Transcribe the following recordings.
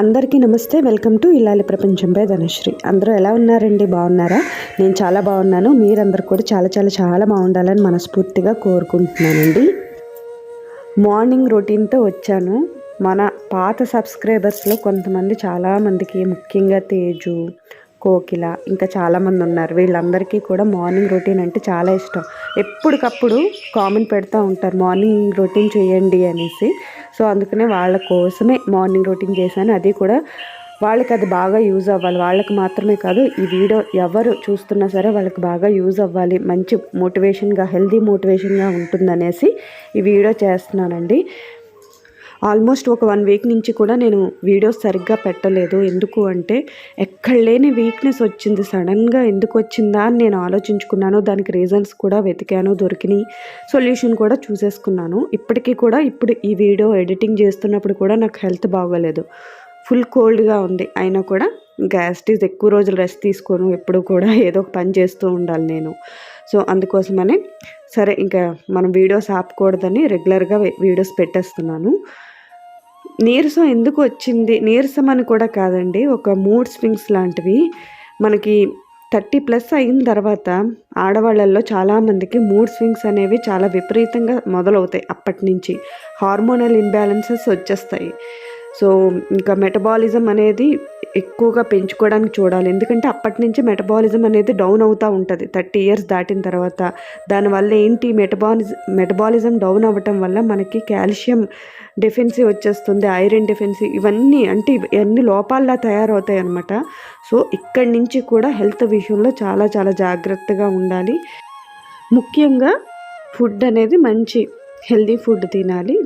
అందరికీ నమస్తే. Welcome to ఇల్లాలి ప్రపంచంపై ధనశ్రీ. అందరూ ఎలా ఉన్నారండి? బాగున్నారా? నేను చాలా బాగున్నాను. మీరందరూ కూడా చాలా చాలా చాలా బాగుండాలని మనస్ఫూర్తిగా కోరుకుంటున్నానండి. మార్నింగ్ రొటీన్తో వచ్చాను. మన పాత సబ్స్క్రైబర్స్లో కొంతమంది చాలామందికి ముఖ్యంగా తేజు కోకిల ఇంకా చాలామంది ఉన్నారు. వీళ్ళందరికీ కూడా మార్నింగ్ రొటీన్ అంటే చాలా ఇష్టం. ఎప్పటికప్పుడు కామెంట్ పెడతా ఉంటారు మార్నింగ్ రొటీన్ చేయండి అనేసి. సో అందుకనే వాళ్ళ కోసమే మార్నింగ్ రొటీన్ చేశాను. అది కూడా వాళ్ళకి అది బాగా యూజ్ అవ్వాలి. వాళ్ళకి మాత్రమే కాదు ఈ వీడియో ఎవరు చూస్తున్నా సరే వాళ్ళకి బాగా యూజ్ అవ్వాలి. మంచి మోటివేషన్గా హెల్దీ మోటివేషన్గా ఉంటుందనేసి ఈ వీడియో చేస్తున్నానండి. ఆల్మోస్ట్ ఒక వన్ వీక్ నుంచి కూడా నేను వీడియోస్ సరిగ్గా పెట్టలేదు. ఎందుకు అంటే ఎక్కడ లేని వీక్నెస్ వచ్చింది. సడన్గా ఎందుకు వచ్చిందా అని నేను ఆలోచించుకున్నాను. దానికి రీజన్స్ కూడా వెతికాను దొరికినాయి సొల్యూషన్ కూడా చూసేసుకున్నాను. ఇప్పటికీ కూడా ఇప్పుడు ఈ వీడియో ఎడిటింగ్ చేస్తున్నప్పుడు కూడా నాకు హెల్త్ బాగోలేదు. ఫుల్ కోల్డ్గా ఉంది. అయినా కూడా గ్యాస్టీస్ ఎక్కువ రోజులు రెస్ట్ తీసుకోను. ఎప్పుడు కూడా ఏదో ఒక పని చేస్తూ ఉండాలి నేను. సో అందుకోసమనే సరే ఇంకా మనం వీడియోస్ ఆపకూడదని రెగ్యులర్గా వీడియోస్ పెట్టేస్తున్నాను. నీరసం ఎందుకు వచ్చింది? నీరసం అని కూడా కాదండి. ఒక మూడ్ స్వింగ్స్ లాంటివి. మనకి థర్టీ ప్లస్ అయిన తర్వాత ఆడవాళ్ళల్లో చాలామందికి మూడ్ స్వింగ్స్ అనేవి చాలా విపరీతంగా మొదలవుతాయి అప్పటి నుంచి. హార్మోనల్ ఇన్బ్యాలెన్సెస్ వచ్చేస్తాయి. సో ఇంకా మెటబాలిజం అనేది ఎక్కువగా పెంచుకోవడానికి చూడాలి. ఎందుకంటే అప్పటి నుంచి మెటబాలిజం అనేది డౌన్ అవుతూ ఉంటుంది. థర్టీ ఇయర్స్ దాటిన తర్వాత దానివల్ల ఏంటి? మెటబాలిజం మెటబాలిజం డౌన్ అవ్వటం వల్ల మనకి కాల్షియం డెఫెన్సీ వచ్చేస్తుంది ఐరన్ డెఫెన్సీ ఇవన్నీ అంటే ఇవన్నీ లోపాల్లా తయారవుతాయి అనమాట సో ఇక్కడి నుంచి కూడా హెల్త్ విషయంలో చాలా చాలా జాగ్రత్తగా ఉండాలి. ముఖ్యంగా ఫుడ్ అనేది మంచి హెల్దీ ఫుడ్ తినాలి.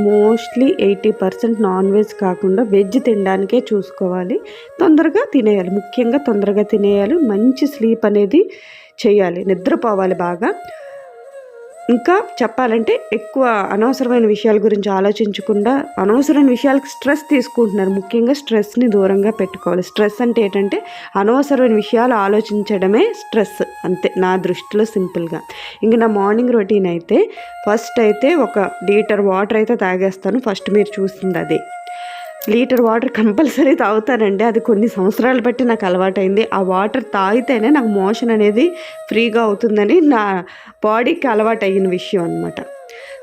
Mostly eighty percent non veg కాకుండా వెజ్ తినడానికే చూసుకోవాలి. తొందరగా తినేయాలి. ముఖ్యంగా తొందరగా తినేయాలి. మంచి స్లీప్ అనేది చేయాలి. నిద్రపోవాలి బాగా. ఇంకా చెప్పాలంటే ఎక్కువ అనవసరమైన విషయాల గురించి ఆలోచించకుండా అనవసరమైన విషయాలకు స్ట్రెస్ తీసుకుంటున్నారు. ముఖ్యంగా స్ట్రెస్ని దూరంగా పెట్టుకోవాలి. స్ట్రెస్ అంటే ఏంటంటే అనవసరమైన విషయాలు ఆలోచించడమే స్ట్రెస్. అంతే నా దృష్టిలో సింపుల్గా. ఇంకా నా మార్నింగ్ రొటీన్ అయితే ఫస్ట్ అయితే ఒక లీటర్ వాటర్ అయితే తాగేస్తాను. ఫస్ట్ మీరు చూసింది అదే. లీటర్ వాటర్ కంపల్సరీ తాగుతానండి. అది కొన్ని సంవత్సరాలు బట్టి నాకు అలవాటైంది. ఆ వాటర్ తాగితేనే నాకు మోషన్ అనేది ఫ్రీగా అవుతుందని నా బాడీకి అలవాటు అయిన విషయం అనమాట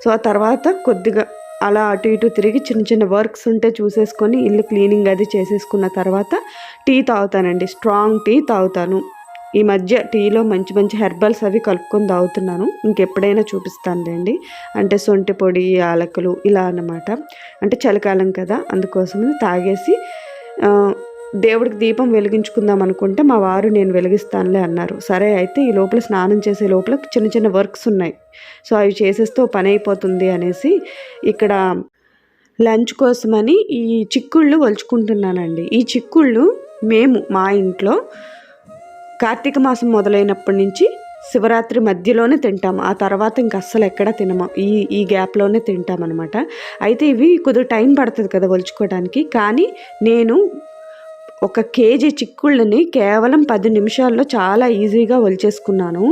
సో ఆ తర్వాత కొద్దిగా అలా అటు ఇటు తిరిగి చిన్న చిన్న వర్క్స్ ఉంటే చూసేసుకొని ఇల్లు క్లీనింగ్ అది చేసేసుకున్న తర్వాత టీ తాగుతానండి. స్ట్రాంగ్ టీ తాగుతాను. ఈ మధ్య టీలో మంచి మంచి హెర్బల్స్ అవి కలుపుకొని తాగుతున్నాను. ఇంకెప్పుడైనా చూపిస్తానులేండి అంటే సొంటి పొడి యాలకులు ఇలా అన్నమాట. అంటే చలికాలం కదా అందుకోసం తాగేసి దేవుడికి దీపం వెలిగించుకుందాం అనుకుంటే మా వారు నేను వెలిగిస్తానులే అన్నారు. సరే అయితే ఈ లోపల స్నానం చేసే లోపల చిన్న చిన్న వర్క్స్ ఉన్నాయి. సో అవి చేసేస్తే పని అయిపోతుంది అనేసి ఇక్కడ లంచ్ కోసమని ఈ చిక్కుళ్ళు వలుచుకుంటున్నానండి. ఈ చిక్కుళ్ళు మేము మా ఇంట్లో కార్తీక మాసం మొదలైనప్పటి నుంచి శివరాత్రి మధ్యలోనే తింటాము. ఆ తర్వాత ఇంక అస్సలు ఎక్కడ తినము. ఈ ఈ గ్యాప్లోనే తింటామన్నమాట. అయితే ఇవి కొద్దిగా టైం పడుతుంది కదా ఒలుచుకోవడానికి. కానీ నేను ఒక కేజీ చిక్కుళ్ళని కేవలం పది నిమిషాల్లో చాలా ఈజీగా ఒలిచేసుకున్నాను.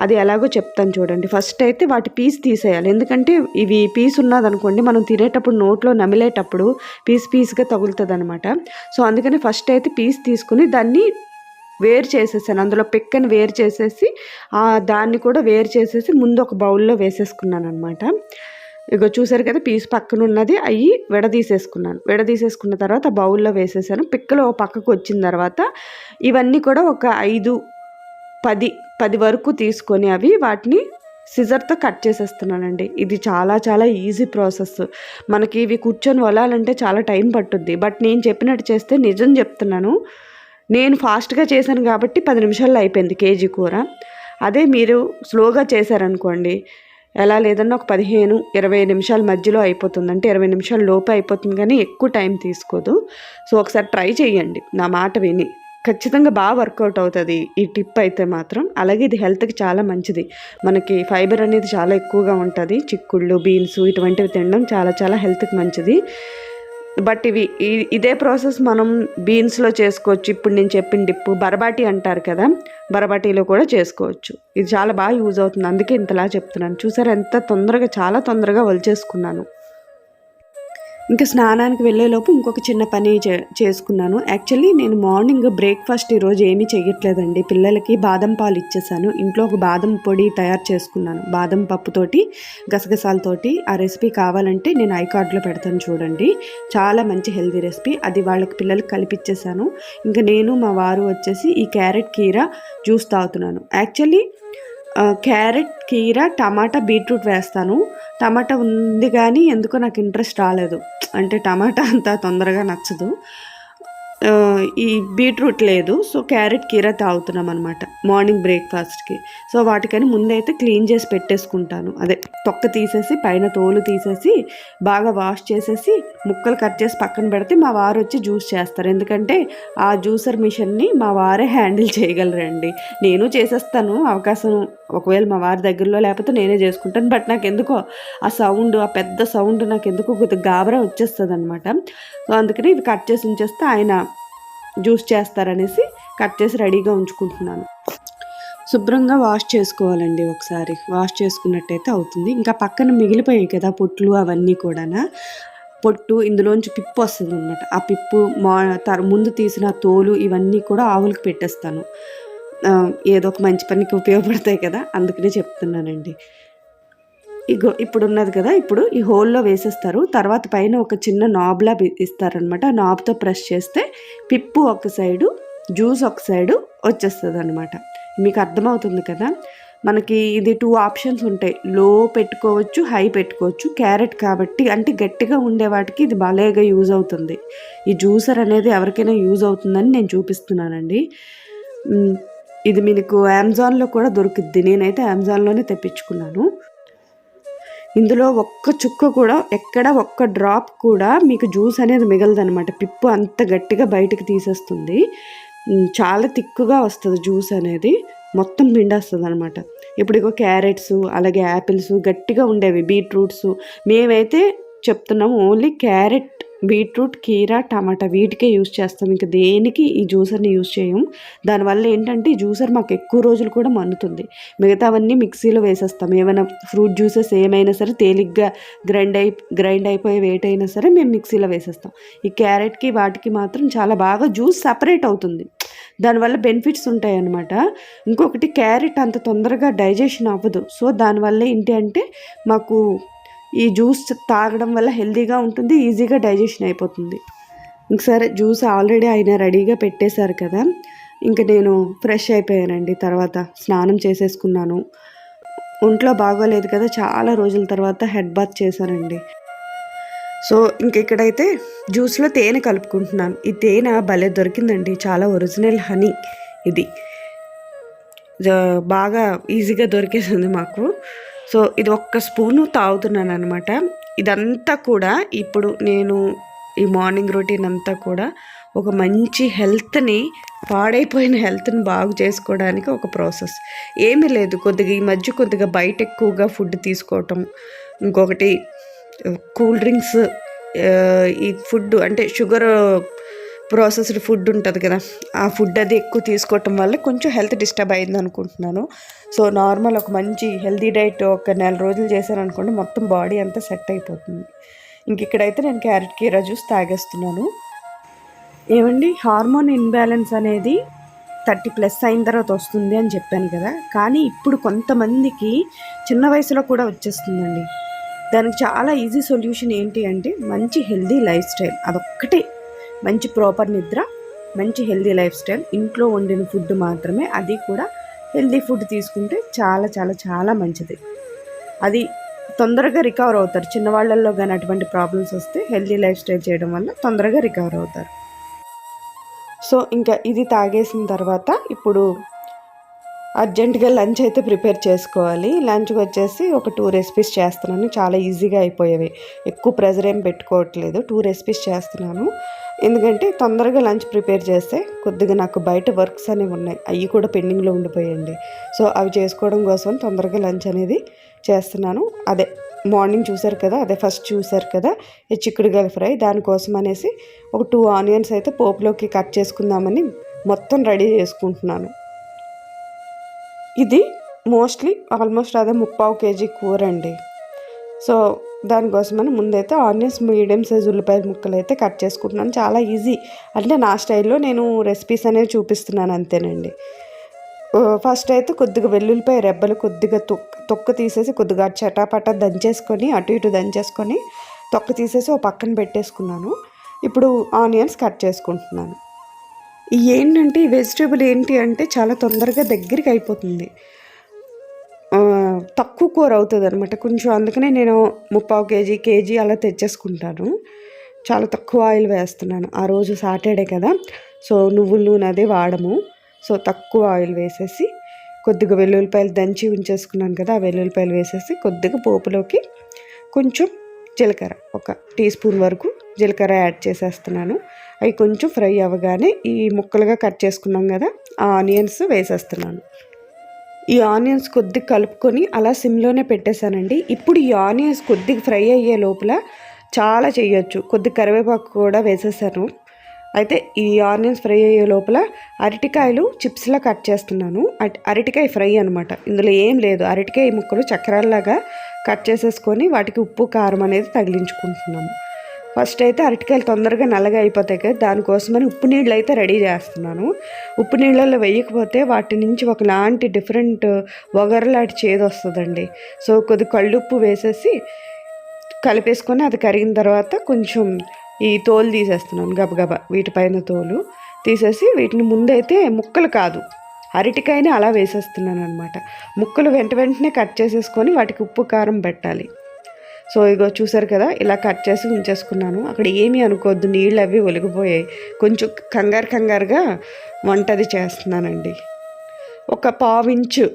అది ఎలాగో చెప్తాను చూడండి. ఫస్ట్ అయితే వాటి పీస్ తీసేయాలి. ఎందుకంటే ఇవి పీస్ ఉన్నదనుకోండి మనం తినేటప్పుడు నోట్లో నమిలేటప్పుడు పీస్ పీస్గా తగులుతుంది అనమాట సో అందుకని ఫస్ట్ అయితే పీస్ తీసుకుని దాన్ని వేరు చేసేసాను. అందులో పిక్కని వేరు చేసేసి దాన్ని కూడా వేరు చేసేసి ముందు ఒక బౌల్లో వేసేసుకున్నాను అనమాట ఇక చూసారు కదా పీస్ పక్కన ఉన్నది అవి విడదీసేసుకున్నాను. విడదీసేసుకున్న తర్వాత బౌల్లో వేసేసాను. పిక్కలు పక్కకు వచ్చిన తర్వాత ఇవన్నీ కూడా ఒక ఐదు పది పది వరకు తీసుకొని అవి వాటిని సిజర్తో కట్ చేసేస్తున్నానండి. ఇది చాలా చాలా ఈజీ ప్రాసెస్. మనకి ఇవి కూర్చొని వలాలంటే చాలా టైం పట్టుద్ది. బట్ నేను చెప్పినట్టు చేస్తే నిజం చెప్తున్నాను. నేను ఫాస్ట్గా చేశాను కాబట్టి పది నిమిషాల్లో అయిపోయింది కేజీ కూర. అదే మీరు స్లోగా చేశారనుకోండి ఎలా లేదన్నా ఒక పదిహేను ఇరవై నిమిషాల మధ్యలో అయిపోతుంది. అంటే ఇరవై నిమిషాల లోపే అయిపోతుంది కానీ ఎక్కువ టైం తీసుకోదు. సో ఒకసారి ట్రై చేయండి నా మాట విని. ఖచ్చితంగా బాగా వర్కౌట్ అవుతుంది ఈ టిప్ అయితే మాత్రం. అలాగే ఇది హెల్త్కి చాలా మంచిది. మనకి ఫైబర్ అనేది చాలా ఎక్కువగా ఉంటుంది. చిక్కుళ్ళు బీన్స్ ఇటువంటివి తినడం చాలా చాలా హెల్త్కి మంచిది. బట్ ఇవి ఇదే ప్రాసెస్ మనం బీన్స్లో చేసుకోవచ్చు. ఇప్పుడు నేను చెప్పిన డిప్పు బరబాటి అంటారు కదా బరబాటీలో కూడా చేసుకోవచ్చు. ఇది చాలా బాగా యూజ్ అవుతుంది. అందుకే ఇంతలా చెప్తున్నాను. చూసారు ఎంత తొందరగా చాలా తొందరగా వలిచేసుకున్నాను. ఇంకా స్నానానికి వెళ్ళేలోపు ఇంకొక చిన్న పని చే చేసుకున్నాను. యాక్చువల్లీ నేను మార్నింగ్ బ్రేక్ఫాస్ట్ ఈరోజు ఏమీ చేయట్లేదండి పిల్లలకి బాదం పాలు ఇచ్చేసాను. ఇంట్లో ఒక బాదం పొడి తయారు చేసుకున్నాను. బాదం పప్పుతోటి గసగసాలతోటి ఆ రెసిపీ కావాలంటే నేను ఐ కార్డ్లో పెడతాను చూడండి. చాలా మంచి హెల్తీ రెసిపీ. అది వాళ్ళకి పిల్లలకి కలిపిచ్చేసాను. ఇంకా నేను మా వారు వచ్చేసి ఈ క్యారెట్ కీర జ్యూస్ తాగుతున్నాను. యాక్చువల్లీ క్యారెట్ కీర టమాటా బీట్రూట్ వేస్తాను. టమాటా ఉంది కానీ ఎందుకో నాకు ఇంట్రెస్ట్ రాలేదు. అంటే టమాటా అంత తొందరగా నచ్చదు. ఈ బీట్రూట్ లేదు. సో క్యారెట్ కీర తాగుతున్నాం అనమాట మార్నింగ్ బ్రేక్ఫాస్ట్కి. సో వాటికని ముందైతే క్లీన్ చేసి పెట్టేసుకుంటాను. అదే తొక్క తీసేసి పైన తోలు తీసేసి బాగా వాష్ చేసేసి ముక్కలు కట్ చేసి పక్కన పెడితే మా వారు వచ్చి జ్యూస్ చేస్తారు. ఎందుకంటే ఆ జ్యూసర్ మిషన్ని మా వారే హ్యాండిల్ చేయగలరండి. నేను చేసేస్తాను అవకాశం ఒకవేళ మా వారి దగ్గరలో లేకపోతే నేనే చేసుకుంటాను. బట్ నాకు ఎందుకో ఆ సౌండ్ ఆ పెద్ద సౌండ్ నాకు ఎందుకో కొద్దిగా గాబరా వచ్చేస్తుంది అనమాట సో అందుకని ఇవి కట్ చేసి ఉంచేస్తే ఆయన జ్యూస్ చేస్తారనేసి కట్ చేసి రెడీగా ఉంచుకుంటున్నాను. శుభ్రంగా వాష్ చేసుకోవాలండి ఒకసారి. వాష్ చేసుకున్నట్టయితే అవుతుంది. ఇంకా పక్కన మిగిలిపోయాయి కదా పొట్లు అవన్నీ కూడా పొట్టు ఇందులోంచి పిప్పు వస్తుంది అనమాట ఆ పిప్పు మా తర ముందు తీసిన తోలు ఇవన్నీ కూడా ఆవులకు పెట్టేస్తాను. ఏదో ఒక మంచి పనికి ఉపయోగపడతాయి కదా అందుకనే చెప్తున్నానండి. ఇగో ఇప్పుడు ఉన్నది కదా ఇప్పుడు ఈ హోల్లో వేసేస్తారు. తర్వాత పైన ఒక చిన్న నాబ్లా ఇస్తారనమాట ఆ నాబ్తో ప్రెస్ చేస్తే పిప్పు ఒక సైడు జ్యూస్ ఒక సైడు వచ్చేస్తుంది అనమాట మీకు అర్థమవుతుంది కదా? మనకి ఇది టూ ఆప్షన్స్ ఉంటాయి. లో పెట్టుకోవచ్చు హై పెట్టుకోవచ్చు క్యారెట్ కాబట్టి అంటే గట్టిగా ఉండే వాటికి ఇది భలేగా యూజ్ అవుతుంది. ఈ జ్యూసర్ అనేది ఎవరికైనా యూజ్ అవుతుందని నేను చూపిస్తున్నానండి. ఇది మీకు అమెజాన్లో కూడా దొరుకుద్ది. నేనైతే అమెజాన్లోనే తెప్పించుకున్నాను. ఇందులో ఒక్క చుక్క కూడా ఎక్కడ ఒక్క డ్రాప్ కూడా మీకు జ్యూస్ అనేది మిగలదనమాట పిప్పు అంత గట్టిగా బయటకు తీసేస్తుంది. చాలా తిక్కుగా వస్తుంది జ్యూస్ అనేది. మొత్తం పిండేస్తుంది అనమాట ఇప్పుడు ఇగో క్యారెట్స్ అలాగే యాపిల్స్ గట్టిగా ఉండేవి బీట్రూట్స్. మేమైతే చెప్తున్నాము ఓన్లీ క్యారెట్ బీట్రూట్ కీరా టమాటా వీటికే యూజ్ చేస్తాం. ఇంకా దేనికి ఈ జ్యూసర్ని యూస్ చేయం? దానివల్ల ఏంటంటే ఈ జ్యూసర్ మాకు ఎక్కువ రోజులు కూడా మన్నుతుంది మిగతావన్నీ మిక్సీలో వేసేస్తాం. ఏమైనా ఫ్రూట్ జ్యూసెస్ ఏమైనా సరే తేలిగ్గా గ్రైండ్ అయి గ్రైండ్ అయిపోయే వేట్ అయినా సరే మేము మిక్సీలో వేసేస్తాం. ఈ క్యారెట్కి వాటికి మాత్రం చాలా బాగా జ్యూస్ సపరేట్ అవుతుంది. దానివల్ల బెనిఫిట్స్ ఉంటాయి అన్నమాట ఇంకొకటి క్యారెట్ అంత తొందరగా డైజెషన్ అవ్వదు. సో దానివల్ల ఏంటి అంటే మాకు ఈ జ్యూస్ తాగడం వల్ల హెల్తీగా ఉంటుంది ఈజీగా డైజెషన్ అయిపోతుంది. ఇంక సరే జ్యూస్ ఆల్రెడీ ఆయన రెడీగా పెట్టేశారు కదా. ఇంకా నేను ఫ్రెష్ అయిపోయానండి. తర్వాత స్నానం చేసేసుకున్నాను. ఒంట్లో బాగోలేదు కదా చాలా రోజుల తర్వాత హెడ్ బాత్ చేశానండి. సో ఇంక ఇక్కడైతే జ్యూస్లో తేనె కలుపుకుంటున్నాను. ఈ తేనె భలే దొరికిందండి. చాలా ఒరిజినల్ హనీ ఇది. జ- బాగా ఈజీగా దొరికేసింది మాకు. సో ఇది ఒక్క స్పూను తాగుతున్నాను అనమాట ఇదంతా కూడా ఇప్పుడు నేను ఈ మార్నింగ్ రొటీన్ అంతా కూడా ఒక మంచి హెల్త్ని పాడైపోయిన హెల్త్ని బాగు చేసుకోవడానికి ఒక ప్రాసెస్. ఏమీ లేదు కొద్దిగా ఈ మధ్య కొద్దిగా బయట ఎక్కువగా ఫుడ్ తీసుకోవటం. ఇంకొకటి కూల్ డ్రింక్స్ ఈ ఫుడ్ అంటే షుగర్ ప్రాసెస్డ్ ఫుడ్ ఉంటుంది కదా ఆ ఫుడ్ అది ఎక్కువ తీసుకోవటం వల్ల కొంచెం హెల్త్ డిస్టర్బ్ అయింది అనుకుంటున్నాను. సో నార్మల్ ఒక మంచి హెల్తీ డైట్ ఒక నెల రోజులు చేశాను అనుకోండి మొత్తం బాడీ అంతా సెట్ అయిపోతుంది. ఇంక ఇక్కడైతే నేను క్యారెట్ కీరా జ్యూస్ తాగేస్తున్నాను. ఏమండి హార్మోన్ ఇన్బ్యాలెన్స్ అనేది థర్టీ ప్లస్ అయిన తర్వాత వస్తుంది అని చెప్పాను కదా కానీ ఇప్పుడు కొంతమందికి చిన్న వయసులో కూడా వచ్చేస్తుందండి. దానికి చాలా ఈజీ సొల్యూషన్ ఏంటి అంటే మంచి హెల్దీ లైఫ్ స్టైల్ అదొక్కటే. మంచి ప్రాపర్ నిద్ర మంచి హెల్దీ లైఫ్ స్టైల్ ఇంట్లో వండిన ఫుడ్ మాత్రమే అది కూడా హెల్దీ ఫుడ్ తీసుకుంటే చాలా చాలా చాలా మంచిది. అది తొందరగా రికవర్ అవుతారు. చిన్నవాళ్ళల్లో కానీ అటువంటి ప్రాబ్లమ్స్ వస్తే హెల్దీ లైఫ్ స్టైల్ చేయడం వల్ల తొందరగా రికవర్ అవుతారు. సో ఇంకా ఇది తాగేసిన తర్వాత ఇప్పుడు అర్జెంటుగా లంచ్ అయితే ప్రిపేర్ చేసుకోవాలి. లంచ్కి వచ్చేసి ఒక టూ రెసిపీస్ చేస్తున్నాను. చాలా ఈజీగా అయిపోయేవి. ఎక్కువ ప్రెజర్ ఏం పెట్టుకోవట్లేదు. టూ రెసిపీస్ చేస్తున్నాను. ఎందుకంటే తొందరగా లంచ్ ప్రిపేర్ చేస్తే కొద్దిగా నాకు బయట వర్క్స్ అనేవి ఉన్నాయి. అవి కూడా పెండింగ్లో ఉండిపోయండి సో అవి చేసుకోవడం కోసం తొందరగా లంచ్ అనేది చేస్తున్నాను. అదే మార్నింగ్ చూసారు కదా అదే ఫస్ట్ చూసారు కదా ఈ చిక్కుడుగాయ ఫ్రై. దానికోసం అనేసి ఒక టూ ఆనియన్స్ అయితే పోపులోకి కట్ చేసుకుందామని మొత్తం రెడీ చేసుకుంటున్నాను. ఇది మోస్ట్లీ ఆల్మోస్ట్ అదే ముప్పావు కేజీ కూర అండి. సో దానికోసమని ముందైతే ఆనియన్స్ మీడియం సైజ్ ఉల్లిపాయ ముక్కలు అయితే కట్ చేసుకుంటున్నాను. చాలా ఈజీ. అంటే నా స్టైల్లో నేను రెసిపీస్ అనేవి చూపిస్తున్నాను అంతేనండి. ఫస్ట్ అయితే కొద్దిగా వెల్లుల్లిపాయ రెబ్బలు కొద్దిగా తొక్క తొక్క తీసేసి కొద్దిగా చటాపటా దంచేసుకొని అటు ఇటు దంచేసుకొని తొక్క తీసేసి ఓ పక్కన పెట్టేసుకున్నాను. ఇప్పుడు ఆనియన్స్ కట్ చేసుకుంటున్నాను. ఏంటంటే ఈ వెజిటేబుల్ ఏంటి అంటే చాలా తొందరగా దగ్గరికి అయిపోతుంది. తక్కువ కూర అవుతుంది అనమాట కొంచెం అందుకనే నేను ముప్పావు కేజీ కేజీ అలా తెచ్చేసుకుంటాను. చాలా తక్కువ ఆయిల్ వేస్తున్నాను. ఆ రోజు సాటర్డే కదా సో నువ్వుల నూనె అదే వాడము. సో తక్కువ ఆయిల్ వేసేసి కొద్దిగా వెల్లుల్లిపాయలు దంచి ఉంచేసుకున్నాను కదా ఆ వెల్లుల్లిపాయలు వేసేసి కొద్దిగా పోపులోకి కొంచెం జీలకర్ర ఒక టీ స్పూన్ వరకు జీలకర్ర యాడ్ చేసేస్తున్నాను. అవి కొంచెం ఫ్రై అవ్వగానే ఈ ముక్కలుగా కట్ చేసుకున్నాం కదా ఆ ఆనియన్స్ వేసేస్తున్నాను. ఈ ఆనియన్స్ కొద్దిగా కలుపుకొని అలా సిమ్లోనే పెట్టేశానండి. ఇప్పుడు ఈ ఆనియన్స్ కొద్దిగా ఫ్రై అయ్యే లోపల చాలా చేయొచ్చు. కొద్దిగా కరివేపాకు కూడా వేసేసాను. అయితే ఈ ఆనియన్స్ ఫ్రై అయ్యే లోపల అరటికాయలు చిప్స్లా కట్ చేస్తున్నాను. అరటికాయ ఫ్రై అనమాట ఇందులో ఏం లేదు. అరటికాయ ముక్కలు చక్రాల్లాగా కట్ చేసేసుకొని వాటికి ఉప్పు కారం అనేది తగిలించుకుంటున్నాము. ఫస్ట్ అయితే అరటికాయలు తొందరగా నల్లగా అయిపోతాయి కదా దానికోసమని ఉప్పు నీళ్ళు అయితే రెడీ చేస్తున్నాను. ఉప్పు నీళ్ళల్లో వేయకపోతే వాటి నుంచి ఒకలాంటి డిఫరెంట్ వగరలాంటి చేదు వస్తుందండి. సో కొద్ది కళ్ళుప్పు వేసేసి కలిపేసుకొని అది కరిగిన తర్వాత కొంచెం ఈ తోలు తీసేస్తున్నాను గబగబా వీటిపైన తోలు. తీసేసి వీటిని ముందైతే ముక్కలు కాదు అరటికాయని అలా వేసేస్తున్నాను అనమాట ముక్కలు వెంట వెంటనే కట్ చేసేసుకొని వాటికి ఉప్పు కారం పెట్టాలి. సో ఇగో చూసారు కదా ఇలా కట్ చేసి ఉంచేసుకున్నాను. అక్కడ ఏమీ అనుకోవద్దు నీళ్ళు అవి ఒలిగిపోయాయి. కొంచెం కంగారు కంగారుగా వంటది చేస్తున్నానండి. ఒక పావించు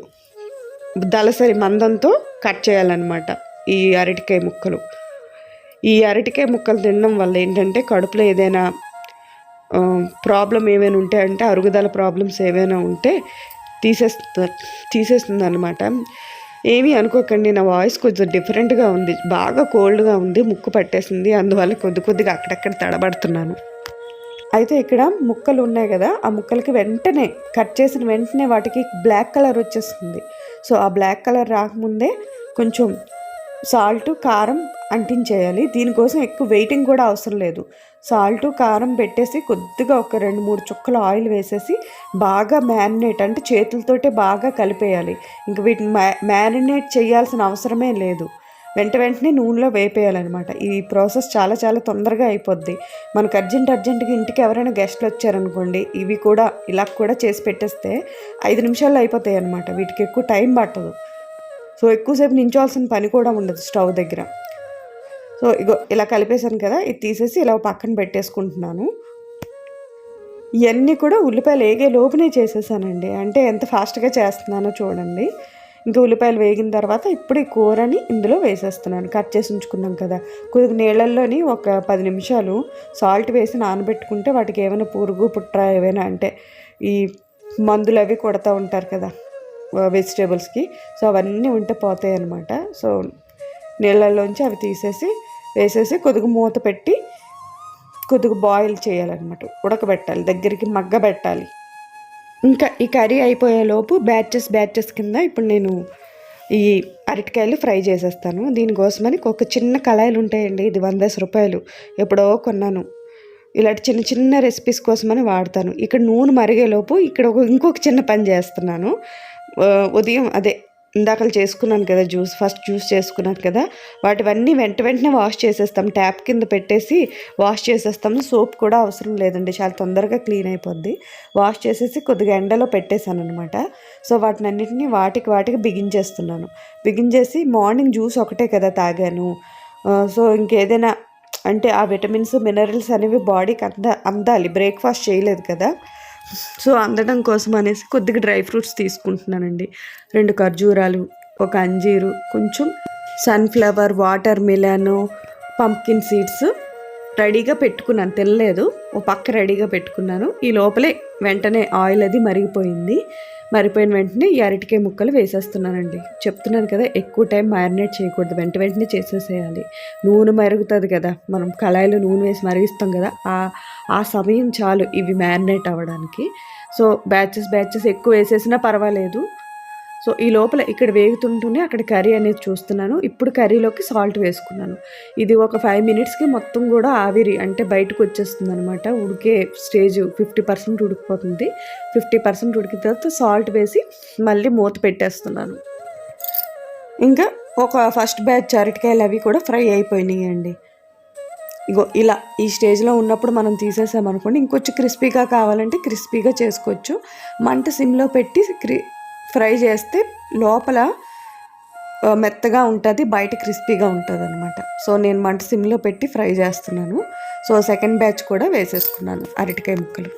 దళసరి మందంతో కట్ చేయాలన్నమాట ఈ అరటికాయ ముక్కలు. ఈ అరటికాయ ముక్కలు తినడం వల్ల ఏంటంటే కడుపులో ఏదైనా ప్రాబ్లం ఏమైనా ఉంటే అంటే అరుగుదల ప్రాబ్లమ్స్ ఏమైనా ఉంటే తీసేస్తా తీసేస్తుంది అనమాట ఏమీ అనుకోకండి నా వాయిస్ కొంచెం డిఫరెంట్గా ఉంది బాగా కోల్డ్గా ఉంది ముక్కు పట్టేసింది అందువల్ల కొద్ది కొద్దిగా అక్కడక్కడ తడబడుతున్నాను. అయితే ఇక్కడ ముక్కలు ఉన్నాయి కదా ఆ ముక్కలకి వెంటనే కట్ చేసిన వెంటనే వాటికి బ్లాక్ కలర్ వచ్చేస్తుంది. సో ఆ బ్లాక్ కలర్ రాకముందే కొంచెం సాల్ట్ కారం అంటించేయాలి. దీనికోసం ఎక్కువ వెయిటింగ్ కూడా అవసరం లేదు. సాల్ట్ కారం పెట్టేసి కొద్దిగా ఒక రెండు మూడు చుక్కలు ఆయిల్ వేసేసి బాగా మ్యారినేట్ అంటే చేతులతోటే బాగా కలిపేయాలి. ఇంక వీటిని మ్యా మ్యారినేట్ చేయాల్సిన అవసరమే లేదు. వెంట వెంటనే నూనెలో వేపేయాలన్నమాట. ఈ ప్రాసెస్ చాలా చాలా తొందరగా అయిపోద్ది. మనకు అర్జెంట్ అర్జెంటుగా ఇంటికి ఎవరైనా గెస్ట్లు వచ్చారనుకోండి ఇవి కూడా ఇలా కూడా చేసి పెట్టేస్తే ఐదు నిమిషాల్లో అయిపోతాయి అనమాట వీటికి ఎక్కువ టైం పట్టదు. సో ఎక్కువసేపు నించాల్సిన పని కూడా ఉండదు స్టవ్ దగ్గర. సో ఇగో ఇలా కలిపేశాను కదా ఇది తీసేసి ఇలా పక్కన పెట్టేసుకుంటున్నాను. ఇవన్నీ కూడా ఉల్లిపాయలు వేగే లోపునే చేసేసానండి. అంటే ఎంత ఫాస్ట్గా చేస్తున్నానో చూడండి. ఇంకా ఉల్లిపాయలు వేగిన తర్వాత ఇప్పుడు ఈ కూరని ఇందులో వేసేస్తున్నాను. కట్ చేసి ఉంచుకున్నాం కదా. కొద్దిగా నీళ్ళల్లోని ఒక పది నిమిషాలు సాల్ట్ వేసి నానబెట్టుకుంటే వాటికి ఏమైనా పురుగు పుట్ర ఏమైనా అంటే ఈ మందులు అవి కొడతా ఉంటారు కదా. వెజిటేబుల్స్కి. సో అవన్నీ ఉంటే పోతాయి అనమాట సో నీళ్ళల్లోంచి అవి తీసేసి వేసేసి కొద్దిగా మూత పెట్టి కొద్దిగా బాయిల్ చేయాలన్నమాట. ఉడకబెట్టాలి దగ్గరికి మగ్గబెట్టాలి ఇంకా ఈ కర్రీ అయిపోయేలోపు బ్యాచెస్ బ్యాచెస్ కింద ఇప్పుడు నేను ఈ అరటికాయలు ఫ్రై చేసేస్తాను. దీనికోసమని ఒక చిన్న కళాయిలు ఉంటాయండి ఇది వంద రూపాయలు. ఎప్పుడో కొన్నాను. ఇలాంటి చిన్న చిన్న రెసిపీస్ కోసమని వాడతాను. ఇక్కడ నూనె మరిగేలోపు ఇక్కడ ఒక ఇంకొక చిన్న పని చేస్తున్నాను. ఉదయం అదే ఇందాకలు చేసుకున్నాను కదా జ్యూస్ ఫస్ట్ జ్యూస్ చేసుకున్నాను కదా వాటివన్నీ వెంట వెంటనే వాష్ చేసేస్తాం. ట్యాప్ కింద పెట్టేసి వాష్ చేసేస్తాం. సోప్ కూడా అవసరం లేదండి చాలా తొందరగా క్లీన్ అయిపోద్ది. వాష్ చేసేసి కొద్దిగా ఎండలో పెట్టేశాను అనమాట సో వాటిని అన్నిటిని వాటికి వాటికి బిగించేస్తున్నాను. బిగించేసి మార్నింగ్ జ్యూస్ ఒకటే కదా తాగాను. సో ఇంకేదైనా అంటే ఆ విటమిన్స్ మినరల్స్ అనేవి బాడీకి అంద అందాలి. బ్రేక్ఫాస్ట్ చేయలేదు కదా. సో అందడం కోసం అనేసి కొద్దిగా డ్రై ఫ్రూట్స్ తీసుకుంటున్నానండి. రెండు ఖర్జూరాలు ఒక అంజీరు కొంచెం sunflower watermelon pumpkin seeds రెడీగా పెట్టుకున్నాను. తినలేదు. ఓ పక్క రెడీగా పెట్టుకున్నాను. ఈ లోపలే వెంటనే ఆయిల్ అది మరిగిపోయింది. మరిపోయిన వెంటనే ఈ అరటికాయ ముక్కలు వేసేస్తున్నానండి. చెప్తున్నాను కదా ఎక్కువ టైం మ్యారినేట్ చేయకూడదు. వెంట వెంటనే చేసేసేయాలి. నూనె మరుగుతుంది కదా. మనం కళాయిలో నూనె వేసి మరిగిస్తాం కదా. ఆ ఆ సమయం చాలు ఇవి మ్యారినేట్ అవ్వడానికి. సో బ్యాచెస్ బ్యాచెస్ ఎక్కువ వేసేసినా పర్వాలేదు. సో ఈ లోపల ఇక్కడ వేగుతుంటూనే అక్కడ కర్రీ అనేది చూస్తున్నాను. ఇప్పుడు కర్రీలోకి సాల్ట్ వేసుకున్నాను. ఇది ఒక ఫైవ్ మినిట్స్కి మొత్తం కూడా ఆవిరి అంటే బయటకు వచ్చేస్తుంది అనమాట ఉడికే స్టేజ్ ఫిఫ్టీ పర్సెంట్ ఉడికిపోతుంది. ఫిఫ్టీ పర్సెంట్ ఉడికిన తర్వాత సాల్ట్ వేసి మళ్ళీ మూత పెట్టేస్తున్నాను. ఇంకా ఒక ఫస్ట్ బ్యాచ్ అరటికాయలు అవి కూడా ఫ్రై అయిపోయినాయి అండి ఇగో ఇలా ఈ స్టేజ్లో ఉన్నప్పుడు మనం తీసేసామనుకోండి ఇంకొంచెం క్రిస్పీగా కావాలంటే క్రిస్పీగా చేసుకోవచ్చు. మంట సిమ్లో పెట్టి క్రి ఫ్రై చేస్తే లోపల మెత్తగా ఉంటుంది బయట క్రిస్పీగా ఉంటుంది అనమాట సో నేను మంట సిమ్లో పెట్టి ఫ్రై చేస్తున్నాను. సో సెకండ్ బ్యాచ్ కూడా వేసేసుకున్నాను అరటికాయ ముక్కలు.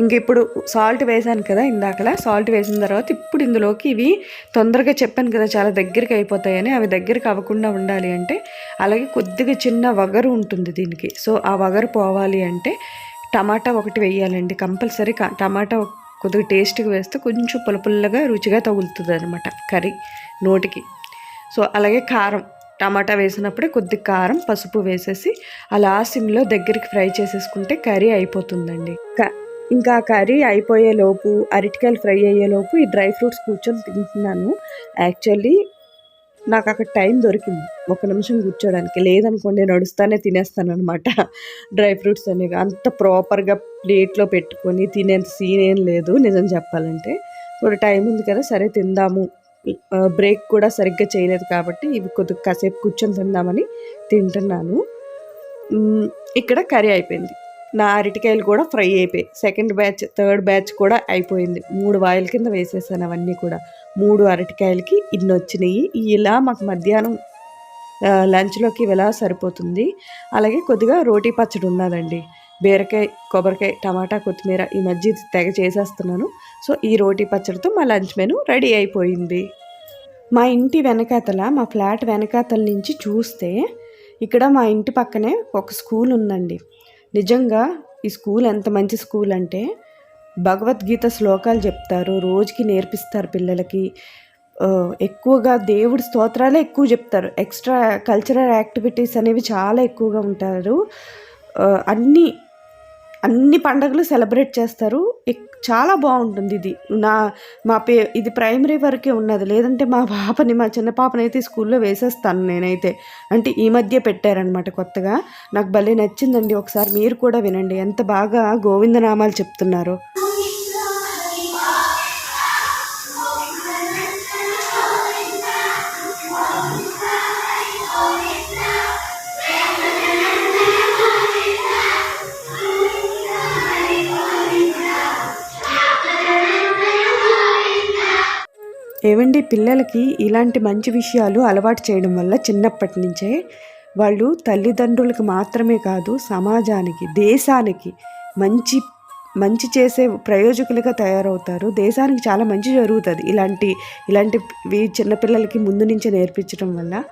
ఇంక ఇప్పుడు సాల్ట్ వేసాను కదా ఇందాకలా. సాల్ట్ వేసిన తర్వాత ఇప్పుడు ఇందులోకి ఇవి తొందరగా చెప్పాను కదా చాలా దగ్గరికి అయిపోతాయని. అవి దగ్గరికి అవ్వకుండా ఉండాలి అంటే అలాగే కొద్దిగా చిన్న వగరు ఉంటుంది దీనికి. సో ఆ వగరు పోవాలి అంటే టమాటా ఒకటి వేయాలండి కంపల్సరీ. టమాటా కొద్దిగా టేస్ట్గా వేస్తే కొంచెం పులపుల్లగా రుచిగా తగులుతుంది అనమాట కర్రీ నోటికి. సో అలాగే కారం. టమాటా వేసినప్పుడే కొద్ది కారం పసుపు వేసేసి అలా సిమ్లో దగ్గరికి ఫ్రై చేసేసుకుంటే కర్రీ అయిపోతుందండి. క- ఇంకా కర్రీ అయిపోయే లోపు అరటికాయలు ఫ్రై అయ్యేలోపు ఈ డ్రై ఫ్రూట్స్ కూర్చొని తింటున్నాను. యాక్చువల్లీ నాకు అక్కడ టైం దొరికింది. ఒక నిమిషం కూర్చోడానికి లేదనుకోండి నడుస్తానే తినేస్తాను అనమాట డ్రై ఫ్రూట్స్ అనేవి అంత ప్రాపర్గా ప్లేట్లో పెట్టుకొని తినేంత సీన్ ఏం లేదు నిజం చెప్పాలంటే. ఇప్పుడు టైం ఉంది కదా సరే తిందాము. బ్రేక్ కూడా సరిగ్గా చేయలేదు కాబట్టి ఇవి కొద్దిగా కాసేపు కూర్చొని తిందామని తింటున్నాను. ఇక్కడ కర్రీ అయిపోయింది. నా అరటికాయలు కూడా ఫ్రై అయిపోయాయి. సెకండ్ బ్యాచ్ థర్డ్ బ్యాచ్ కూడా అయిపోయింది. మూడు వాయిల కింద వేసేసాను అవన్నీ కూడా. మూడు అరటికాయలకి ఇన్ని వచ్చినాయి ఇలా మాకు మధ్యాహ్నం లంచ్లోకి ఇలా సరిపోతుంది. అలాగే కొద్దిగా రోటీ పచ్చడి ఉన్నదండి. బీరకాయ కొబ్బరికాయ టమాటా కొత్తిమీర ఈ మధ్య తెగ చేసేస్తున్నాను. సో ఈ రోటీ పచ్చడితో మా లంచ్ మెను రెడీ అయిపోయింది. మా ఇంటి వెనకాతల మా ఫ్లాట్ వెనకాతల నుంచి చూస్తే ఇక్కడ మా ఇంటి పక్కనే ఒక స్కూల్ ఉందండి. నిజంగా ఈ స్కూల్ ఎంత మంచి స్కూల్ అంటే భగవద్గీత శ్లోకాలు చెప్తారు. రోజుకి నేర్పిస్తారు పిల్లలకి. ఎక్కువగా దేవుడి స్తోత్రాలే ఎక్కువ చెప్తారు. ఎక్స్ట్రా కల్చరల్ యాక్టివిటీస్ అనేవి చాలా ఎక్కువగా ఉంటారు. అన్నీ అన్ని అన్ని పండగలు సెలబ్రేట్ చేస్తారు. ఎక్- చాలా బాగుంటుంది ఇది. నా మా పే ఇది ప్రైమరీ వరకే ఉన్నది. లేదంటే మా పాపని మా చిన్న పాపని అయితే స్కూల్లో వేసేస్తాను నేనైతే. అంటే ఈ మధ్య పెట్టారనమాట కొత్తగా. నాకు భలే నచ్చిందండి. ఒకసారి మీరు కూడా వినండి. ఎంత బాగా గోవిందనామాలు చెప్తున్నారో. ఏవండి పిల్లలకి ఇలాంటి మంచి విషయాలు అలవాటు చేయడం వల్ల చిన్నప్పటి నుంచే వాళ్ళు తల్లిదండ్రులకు మాత్రమే కాదు సమాజానికి దేశానికి మంచి మంచి చేసే ప్రయోజకులుగా తయారవుతారు. దేశానికి చాలా మంచి జరుగుతుంది. ఇలాంటి ఇలాంటి చిన్నపిల్లలకి ముందు నుంచే నేర్పించడం వల్ల.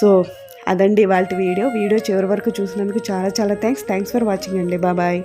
సో అదండి వాళ్ళ వీడియో. వీడియో చివరి వరకు చూసినందుకు చాలా చాలా థ్యాంక్స్. థ్యాంక్స్ ఫర్ వాచింగ్ అండి. బాబాయ్